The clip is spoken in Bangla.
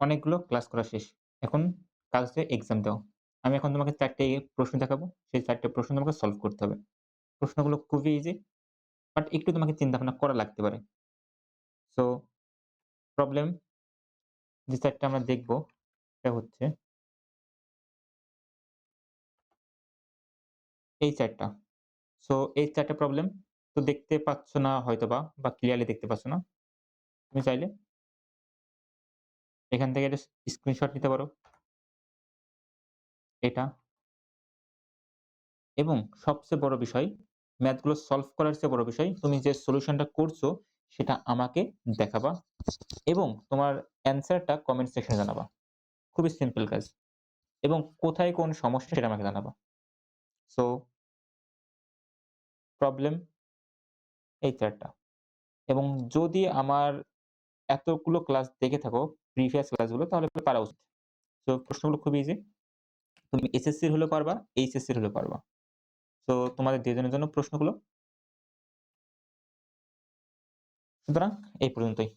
অনেকগুলো ক্লাস করা শেষ। এখন কাজ হচ্ছে এক্সাম দেওয়া। আমি এখন তোমাকে চারটে প্রশ্ন দেখাবো। সেই ৪ টে প্রশ্ন তোমাকে সলভ করতে হবে। প্রশ্নগুলো খুবই ইজি। বাট একটু তোমাকে চিন্তা ভাবনা করা লাগতে পারে। সো প্রবলেম যে ৪ টা আমরা দেখব, সেটা হচ্ছে এই ৪ টা। সো এই ৪ টা প্রবলেম তো দেখতে পাচ্ছ না হয়তো বা ক্লিয়ারলি দেখতে পাচ্ছ না। তুমি চাইলে এখান থেকে একটা স্ক্রিনশট নিতে পারো। এটা। এবং সবচেয়ে বড় বিষয়, ম্যাথগুলো সলভ করার চেয়ে বড় বিষয়, তুমি যে সলিউশনটা করছ, সেটা আমাকে দেখাবা এবং তোমার অ্যান্সারটা কমেন্ট সেকশনে জানাবা। খুবই সিম্পল কাজ। এবং কোথায় কোন সমস্যা, সেটা আমাকে জানাবা। সো প্রবলেম এই ৪ টা। এবং যদি আমার এতগুলো ক্লাস দেখে থাকো প্রিভিয়াস ক্লাসগুলো তাহলে পারা উচিত। তো প্রশ্নগুলো খুবই ইজি। তুমি এসএসসির হলে পারবা, এইচএসসির হলে পারবা। সো তোমাদের ২ জনের জন্য প্রশ্নগুলো সুতরাং এই পর্যন্তই।